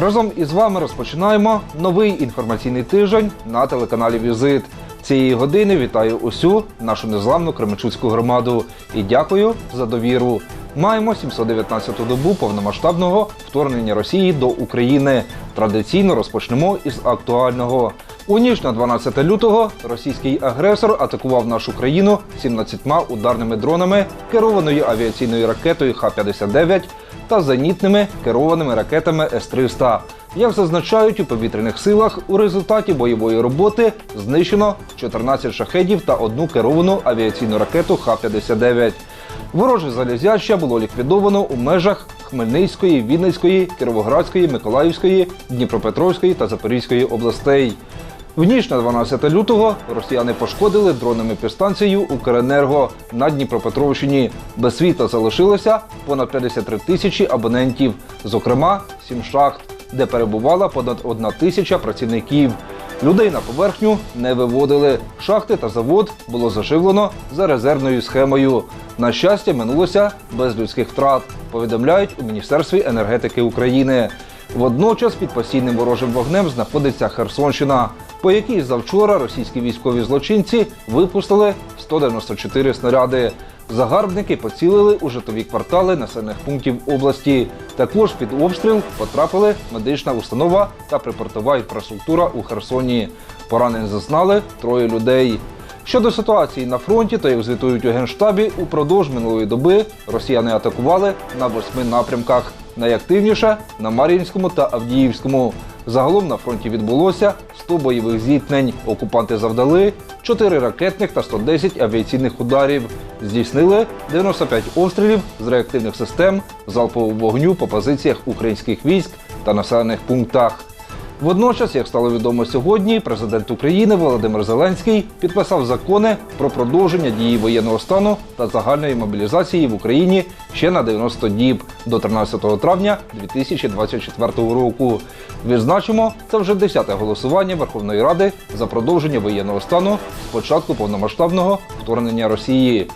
Разом із вами розпочинаємо новий інформаційний тиждень на телеканалі Візит. Цієї години вітаю усю нашу незламну Кременчуцьку громаду і дякую за довіру. Маємо 719-ту добу повномасштабного вторгнення Росії до України. Традиційно розпочнемо із актуального. У ніч на 12 лютого російський агресор атакував нашу країну 17 ударними дронами, керованою авіаційною ракетою Х-59 та зенітними керованими ракетами С-300. Як зазначають у повітряних силах, у результаті бойової роботи знищено 14 шахедів та одну керовану авіаційну ракету Х-59. Вороже залізяще було ліквідовано у межах Хмельницької, Вінницької, Кіровоградської, Миколаївської, Дніпропетровської та Запорізької областей. В ніч на 12 лютого росіяни пошкодили дронами підстанцію Укренерго на Дніпропетровщині. Без світла залишилося понад 53 тисячі абонентів, зокрема 7 шахт, де перебувала понад 1 тисяча працівників. Людей на поверхню не виводили. Шахти та завод було заживлено за резервною схемою. На щастя, минулося без людських втрат, повідомляють у Міністерстві енергетики України. Водночас під постійним ворожим вогнем знаходиться Херсонщина, по якій завчора російські військові злочинці випустили 194 снаряди. Загарбники поцілили у житлові квартали населених пунктів області. Також під обстріл потрапили медична установа та припортова інфраструктура у Херсоні. Поранень зазнали троє людей. Щодо ситуації на фронті, то як звітують у генштабі, упродовж минулої доби росіяни атакували на восьми напрямках. Найактивніше на Мар'їнському та Авдіївському. Загалом на фронті відбулося 100 бойових зіткнень. Окупанти завдали 4 ракетних та 110 авіаційних ударів. Здійснили 95 обстрілів з реактивних систем залпового вогню по позиціях українських військ та населених пунктах. Водночас, як стало відомо сьогодні, президент України Володимир Зеленський підписав закони про продовження дії воєнного стану та загальної мобілізації в Україні ще на 90 діб до 13 травня 2024 року. Відзначимо, це вже 10-те голосування Верховної Ради за продовження воєнного стану з початку повномасштабного вторгнення Росії.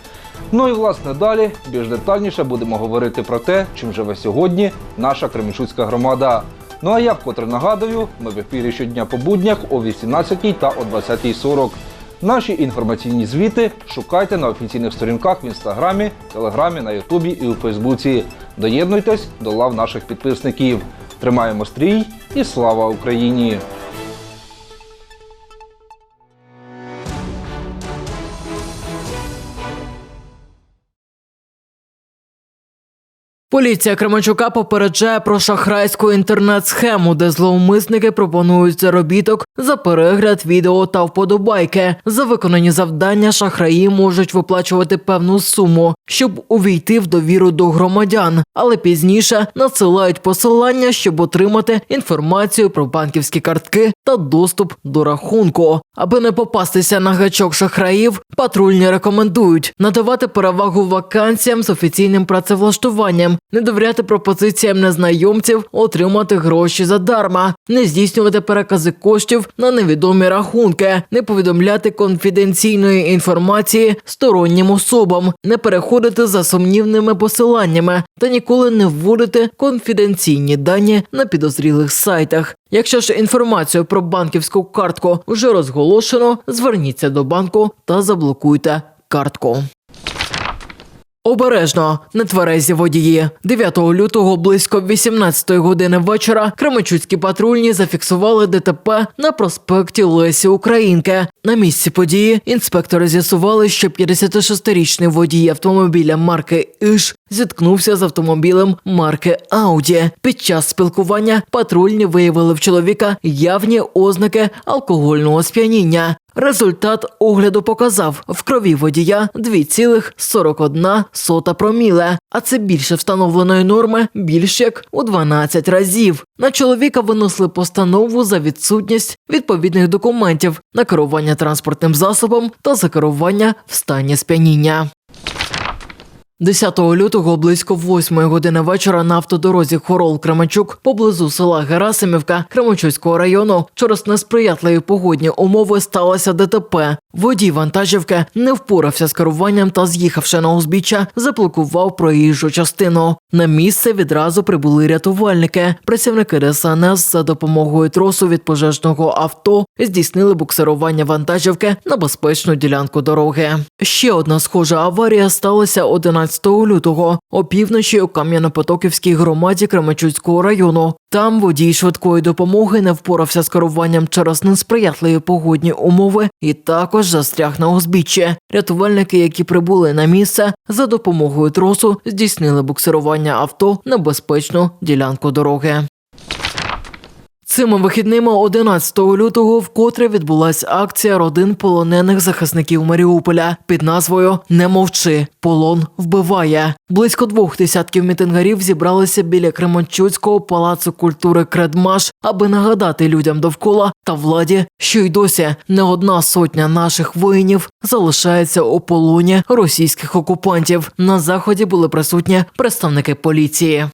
Ну і власне далі більш детальніше будемо говорити про те, чим живе сьогодні наша Кременчуцька громада. Ну а я вкотре нагадую, ми в ефірі щодня по буднях о 18 та о 20.40. Наші інформаційні звіти шукайте на офіційних сторінках в інстаграмі, телеграмі, на Ютубі і у Фейсбуці. Доєднуйтесь до лав наших підписників. Тримаємо стрій і слава Україні! Поліція Кременчука попереджає про шахрайську інтернет-схему, де зловмисники пропонують заробіток за перегляд відео та вподобайки. За виконані завдання шахраї можуть виплачувати певну суму, щоб увійти в довіру до громадян, але пізніше надсилають посилання, щоб отримати інформацію про банківські картки та доступ до рахунку. Аби не попастися на гачок шахраїв, патрульні рекомендують надавати перевагу вакансіям з офіційним працевлаштуванням, не довіряти пропозиціям незнайомців, отримати гроші задарма, не здійснювати перекази коштів на невідомі рахунки, не повідомляти конфіденційної інформації стороннім особам, не переходити за сумнівними посиланнями та ніколи не вводити конфіденційні дані на підозрілих сайтах. Якщо ж інформацію про банківську картку вже розголошено, зверніться до банку та заблокуйте картку. Обережно, нетверезі водії. 9 лютого близько 18 години вечора Кременчуцькі патрульні зафіксували ДТП на проспекті Лесі Українки. На місці події інспектори з'ясували, що 56-річний водій автомобіля марки Іш зіткнувся з автомобілем марки Ауді. Під час спілкування патрульні виявили в чоловіка явні ознаки алкогольного сп'яніння. Результат огляду показав в крові водія 2,41 проміле, а це більше встановленої норми більш як у 12 разів. На чоловіка винесли постанову за відсутність відповідних документів на керування транспортним засобом та за керування в стані сп'яніння. 10 лютого близько 8 години вечора на автодорозі Хорол Кременчук поблизу села Герасимівка Кременчуцького району через несприятливі погодні умови сталося ДТП. Водій вантажівки не впорався з керуванням та, з'їхавши на узбіччя, заблокував проїжджу частину. На місце відразу прибули рятувальники. Працівники ДСНС за допомогою тросу від пожежного авто здійснили буксирування вантажівки на безпечну ділянку дороги. Ще одна схожа аварія сталася 11 лютого опівночі у Кам'янопотоківській громаді Кременчуцького району. Там водій швидкої допомоги не впорався з керуванням через несприятливі погодні умови і також застряг на узбіччі. Рятувальники, які прибули на місце, за допомогою тросу здійснили буксирування авто на безпечну ділянку дороги. Цими вихідними 11 лютого вкотре відбулася акція родин полонених захисників Маріуполя під назвою Не мовчи, полон вбиває. Близько двох десятків мітингарів зібралися біля Кременчуцького палацу культури Кредмаш, аби нагадати людям довкола та владі, що й досі не одна сотня наших воїнів залишається у полоні російських окупантів. На заході були присутні представники поліції.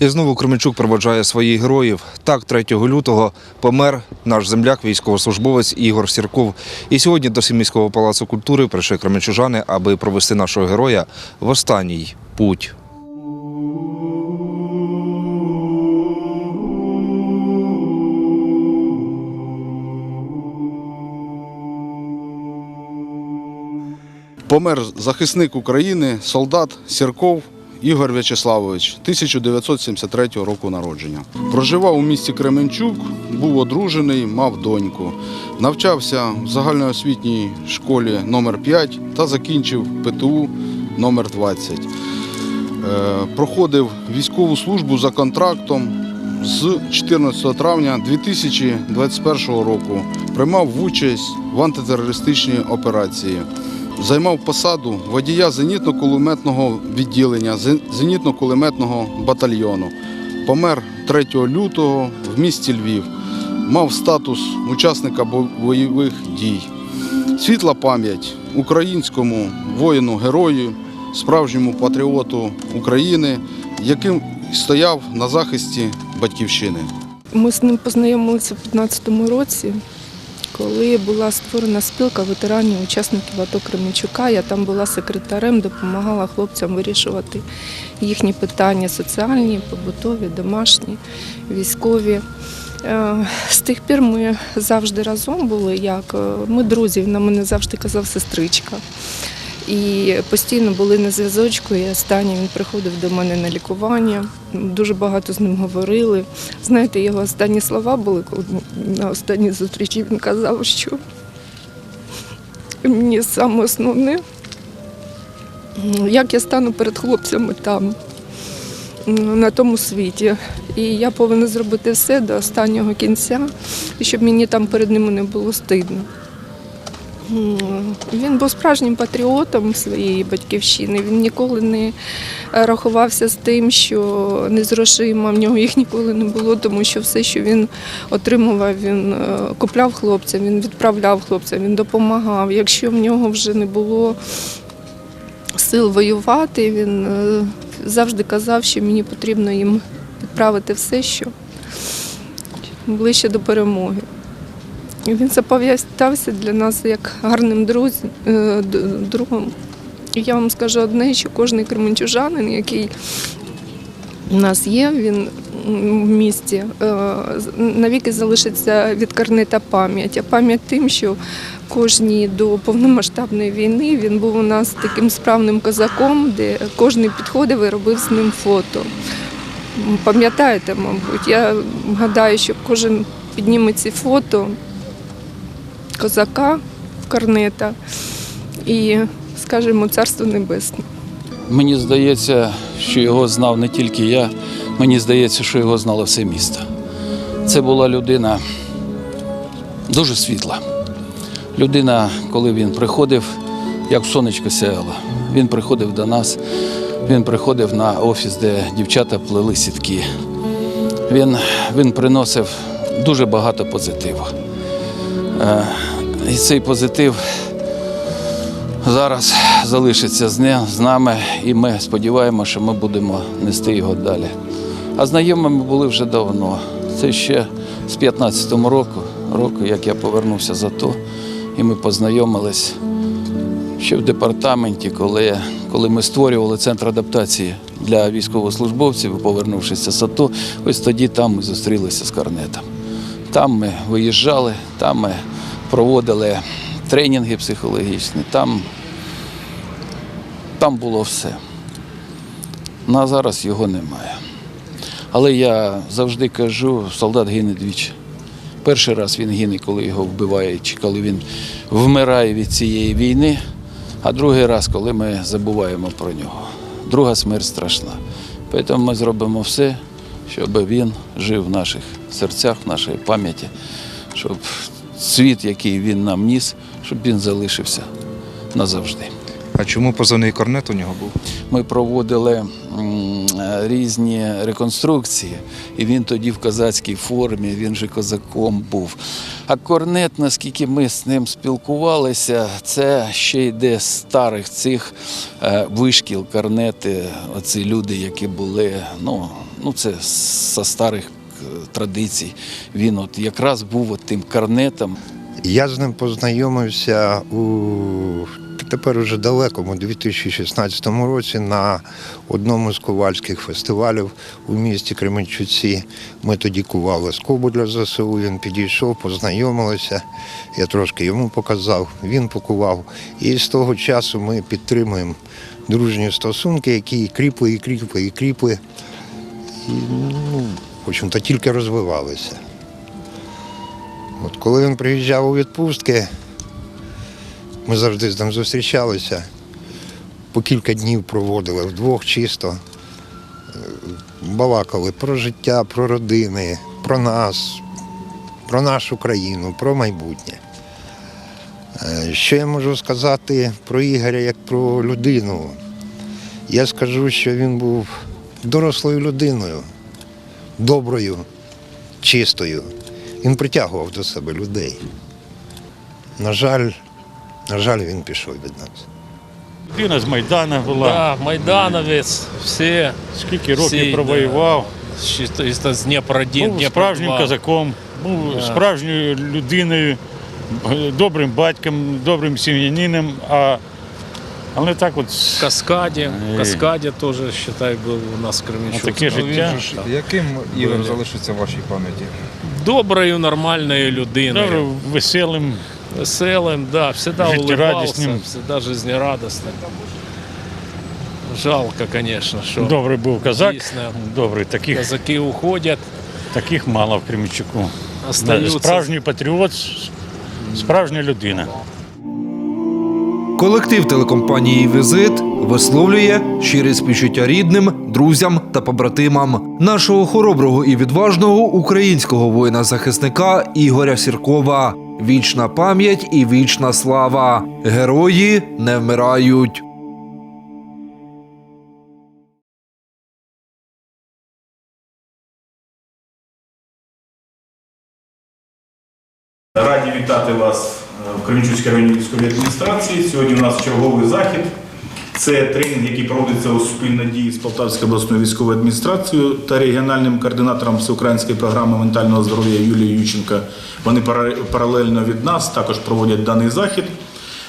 І знову Кременчук проводжає своїх героїв. Так, 3 лютого помер наш земляк, військовослужбовець Ігор Сірков. І сьогодні до Сімейського палацу культури прийшли кременчужани, аби провести нашого героя в останній путь. Помер захисник України, солдат Сірков Ігор В'ячеславович, 1973 року народження. Проживав у місті Кременчук, був одружений, мав доньку. Навчався в загальноосвітній школі номер 5 та закінчив ПТУ номер 20. Е, Проходив військову службу за контрактом з 14 травня 2021 року. Приймав участь в антитерористичній операції. Займав посаду водія зенітно-кулеметного відділення зенітно-кулеметного батальйону. Помер 3 лютого в місті Львів. Мав статус учасника бойових дій. Світла пам'ять українському воїну-герою, справжньому патріоту України, яким стояв на захисті батьківщини. Ми з ним познайомилися в 2015 році, коли була створена спілка ветеранів, учасників АТО Кременчука. Я там була секретарем, допомагала хлопцям вирішувати їхні питання соціальні, побутові, домашні, військові. Е, З тих пір ми завжди разом були, як е, ми друзі, вона мене завжди казав сестричка. І постійно були на зв'язочку. І останній він приходив до мене на лікування. Дуже багато з ним говорили. Знаєте, його останні слова були, коли на останній зустрічі він казав, що мені саме основне, як я стану перед хлопцями там, на тому світі. І я повинна зробити все до останнього кінця, щоб мені там перед ними не було стидно. Він був справжнім патріотом своєї батьківщини. Він ніколи не рахувався з тим, що не в нього їх ніколи не було, тому що все, що він отримував, він е, купляв хлопцям, він відправляв хлопцям, він допомагав. Якщо в нього вже не було сил воювати, він е, завжди казав, що мені потрібно їм відправити все, що ближче до перемоги. Він запам'ятався для нас як гарним друзем, другом. І я вам скажу одне, що кожен кременчужанин, який у нас є, він в місті, е, навіки залишиться відкарнита пам'ять. А пам'ять тим, що кожній до повномасштабної війни він був у нас таким справним козаком, де кожен підходив і робив з ним фото. Пам'ятаєте, мабуть, я гадаю, що кожен підніме ці фото козака Корнета і скажемо царство небесне. Мені здається, що його знав не тільки я, мені здається, що його знало все місто. Це була людина дуже світла. Людина, коли він приходив, як сонечко сяяло. Він приходив до нас, він приходив на офіс, де дівчата плели сітки. Він, він приносив дуже багато позитиву. Е, І цей позитив зараз залишиться з нами, і ми сподіваємося, що ми будемо нести його далі. А знайомими були вже давно. Це ще з 15-го року, року, як я повернувся з АТО, і ми познайомились ще в департаменті, коли, коли ми створювали центр адаптації для військовослужбовців, повернувшися з АТО, ось тоді там ми зустрілися з Корнетом. Там ми виїжджали, там ми проводили тренінги психологічні, там, там було все. Ну, а зараз його немає. Але я завжди кажу, солдат гине двічі. Перший раз він гине, коли його вбивають, чи коли він вмирає від цієї війни, а другий раз, коли ми забуваємо про нього. Друга смерть страшна. Тому ми зробимо все, щоб він жив в наших серцях, в нашій пам'яті, щоб світ, який він нам ніс, щоб він залишився назавжди. А чому позивний корнет у нього був? Ми проводили е, різні реконструкції, і він тоді в козацькій формі, він же козаком був. А корнет, наскільки ми з ним спілкувалися, це ще йде з старих цих е, вишкіл, корнети, оці люди, які були, ну, ну це зі старих традицій. Він от якраз був от тим корнетом. Я з ним познайомився у тепер уже далекому 2016 році на одному з ковальських фестивалів у місті Кременчуці. Ми тоді кували скобу для ЗСУ. Він підійшов, познайомилися. Я трошки йому показав, він покував. І з того часу ми підтримуємо дружні стосунки, які кріпли, і кріпли, і кріпли. І, ну, в общем-то, тільки розвивалися. От коли він приїжджав у відпустки, ми завжди з ним зустрічалися. По кілька днів проводили вдвох чисто. Е, Балакали про життя, про родини, про нас, про нашу країну, про майбутнє. Е, Що я можу сказати про Ігоря як про людину? Я скажу, що він був дорослою людиною, доброю, чистою. Він притягував до себе людей. На жаль, на жаль, він пішов від нас. Людина з Майдана була. Да, майдановець, всі, Скільки років всі, провоював. ще з- 1, Був справжнім козаком, був Да. справжньою людиною, добрим батьком, добрим сім'янином. А, але так от В Каскаді, в Каскаді теж, считай, був у нас Кременчук. таке Ну, він життя. же ж Яким Ігор залишиться в вашій пам'яті? Доброю, нормальною людиною. добре, веселим. Веселим, да, всегда Життєрадісним. улыбался, всегда жизнерадостным. Жалко, конечно, що Добрий був козак. дійсно Добрий, таких, казаки уходять, таких мало в Кремчуку. остаються. Справжній патріот, справжня людина. Колектив телекомпанії Візит висловлює щирі співчуття рідним, друзям та побратимам нашого хороброго і відважного українського воїна-захисника Ігоря Сіркова. Вічна пам'ять і вічна слава. Герої не вмирають. Раді вітати вас в Кременчуцькій районній військовій адміністрації. Сьогодні у нас черговий захід. Це тренінг, який проводиться у спільній дії з Полтавською обласною військовою адміністрацією та регіональним координатором всеукраїнської програми ментального здоров'я Юлією Юченко. Вони паралельно від нас також проводять даний захід.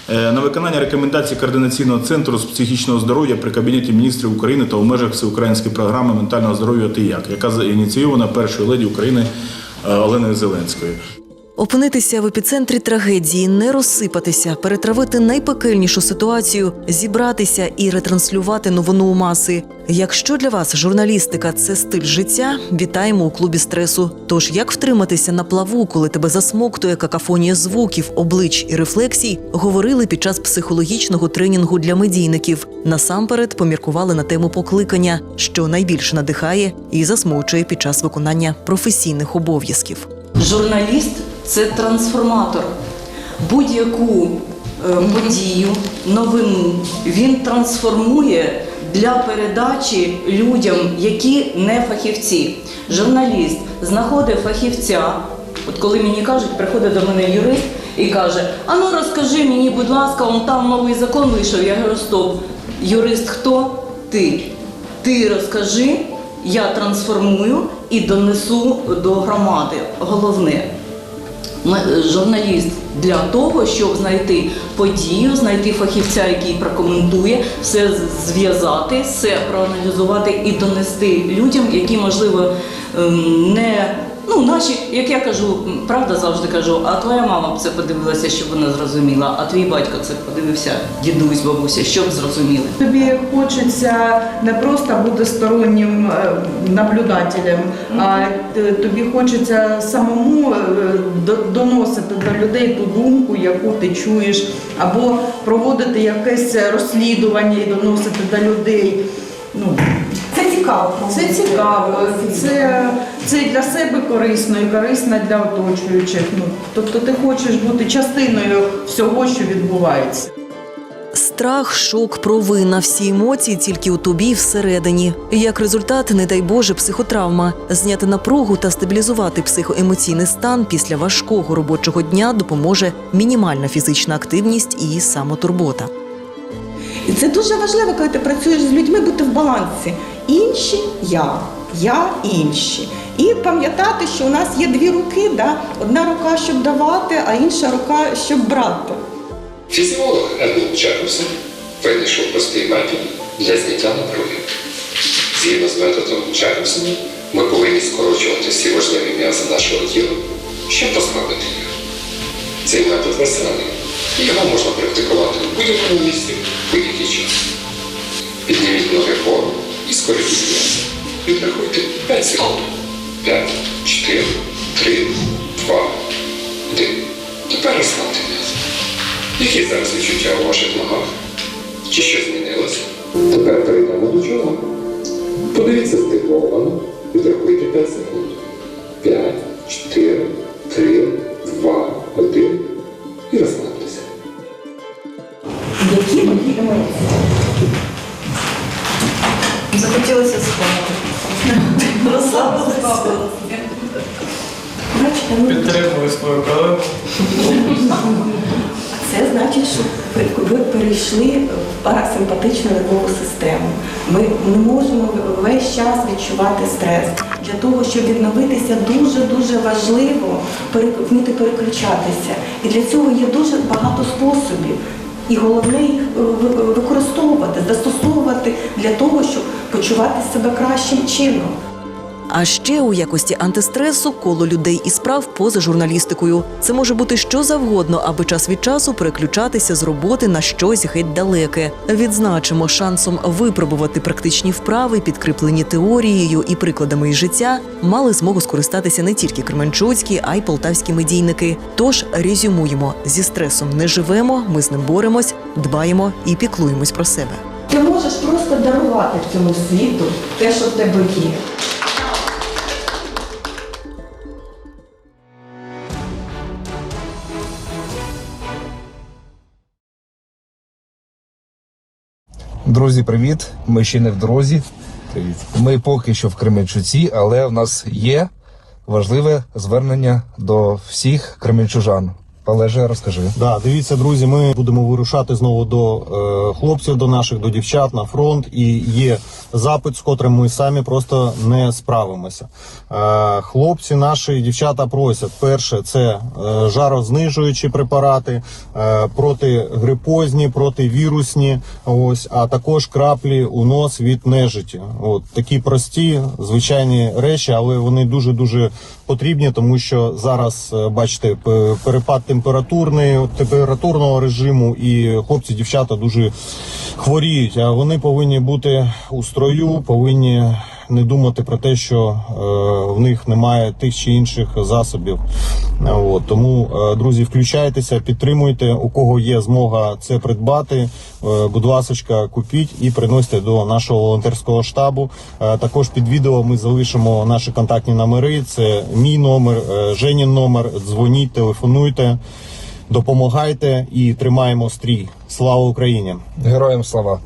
Е, На виконання рекомендацій координаційного центру з психічного здоров'я при Кабінеті міністрів України та у межах всеукраїнської програми ментального здоров'я ТИЯК, яка ініційована першою леді України е, Оленою Зеленською. Опинитися в епіцентрі трагедії, не розсипатися, перетравити найпекельнішу ситуацію, зібратися і ретранслювати новину у маси. Якщо для вас журналістика це стиль життя, вітаємо у клубі стресу. Тож як втриматися на плаву, коли тебе засмоктує какафонія звуків, облич і рефлексій, говорили під час психологічного тренінгу для медійників. Насамперед поміркували на тему покликання, що найбільше надихає і засмучує під час виконання професійних обов'язків. Журналіст це трансформатор. Будь-яку е, подію, новину він трансформує для передачі людям, які не фахівці. Журналіст знаходить фахівця, От коли мені кажуть, приходить до мене юрист і каже: А ну розкажи мені, будь ласка, он там новий закон вийшов. Я говорю, стоп. Юрист хто? Ти. Ти розкажи, я трансформую і донесу до громади. Головне. Журналіст для того, щоб знайти подію, знайти фахівця, який прокоментує, все зв'язати, все проаналізувати і донести людям, які можливо ем, не ну наші, як я кажу, правда завжди кажу, а твоя мама б це подивилася, щоб вона зрозуміла, а твій батько це подивився, дідусь, бабуся, щоб зрозуміли. Тобі хочеться не просто бути стороннім е, наблюдателем, а тобі хочеться самому е, доносити до людей ту думку, яку ти чуєш, або проводити якесь розслідування і доносити до людей. Ну, цікаво. це цікаво, це, це і для себе корисно і корисно для оточуючих. Ну, тобто ти хочеш бути частиною всього, що відбувається. Страх, шок, провина, всі емоції тільки у тобі всередині. Як результат, не дай Боже, психотравма. Зняти напругу та стабілізувати психоемоційний стан після важкого робочого дня допоможе мінімальна фізична активність і самотурбота. І це дуже важливо, коли ти працюєш з людьми, бути в балансі. Інші я, я інші. І пам'ятати, що у нас є дві руки, да? одна рука, щоб давати, а інша рука, щоб брати. Фізіолог Едмунд Джеферсон винайшов простий метод для зняття напруги. Згідно з методом Джеферсона, ми повинні скорочувати всі важливі м'язи нашого тіла, щоб розслабити їх. Цей метод веселий, і його можна практикувати в будь-якому місці, в будь-який час. Підніміть ноги вгору і скоротіть. Відрахуйте 5 секунд. 5, 4, 3, 2, 1. Тепер розслабте м'язи. Які зараз відчуття у ваших ногах? Чи що змінилося? Тепер перейдемо до чого. Подивіться здивовано, відрахуйте 5 секунд. 5, 4, 3, 2, 1 і розслабтеся. Які мої емоції? Підтримую свою колегу. Це значить, що ви- перейшли в парасимпатичну нервову систему. Ми не можемо весь час відчувати стрес. Для того, щоб відновитися, дуже дуже важливо вміти переключатися. І для цього є дуже багато способів. І головне їх е, використовувати, застосовувати для того, щоб почувати себе кращим чином. А ще у якості антистресу коло людей і справ поза журналістикою. Це може бути що завгодно, аби час від часу переключатися з роботи на щось геть далеке. Відзначимо шансом випробувати практичні вправи, підкріплені теорією і прикладами із життя, мали змогу скористатися не тільки кременчуцькі, а й полтавські медійники. Тож резюмуємо зі стресом не живемо, ми з ним боремось, дбаємо і піклуємось про себе. Ти можеш просто дарувати цьому світу те, що в тебе є. Друзі, привіт! Ми ще не в дорозі. Привіт. Ми поки що в Кременчуці, але в нас є важливе звернення до всіх кременчужан. Олеже, розкажи. Да, дивіться, друзі, ми будемо вирушати знову до е, хлопців, до наших, до дівчат на фронт. І є запит, з котрим ми самі просто не справимося. Е, хлопці, наші дівчата просять: перше, це е, жарознижуючі препарати, е, протигрипозні, противірусні, ось, а також краплі у нос від нежиті. От такі прості, звичайні речі, але вони дуже дуже потрібні, тому що зараз е, бачите перепад температурний температурного режиму, і хлопці, дівчата дуже хворіють. А вони повинні бути у строю, повинні не думати про те, що е, в них немає тих чи інших засобів. От тому, е, друзі, включайтеся, підтримуйте. У кого є змога це придбати. е, Будь ласочка, купіть і приносьте до нашого волонтерського штабу. Також під відео ми залишимо наші контактні номери. Це мій номер, Женін номер. Дзвоніть, телефонуйте, допомагайте і тримаємо стрій. Слава Україні! Героям слава!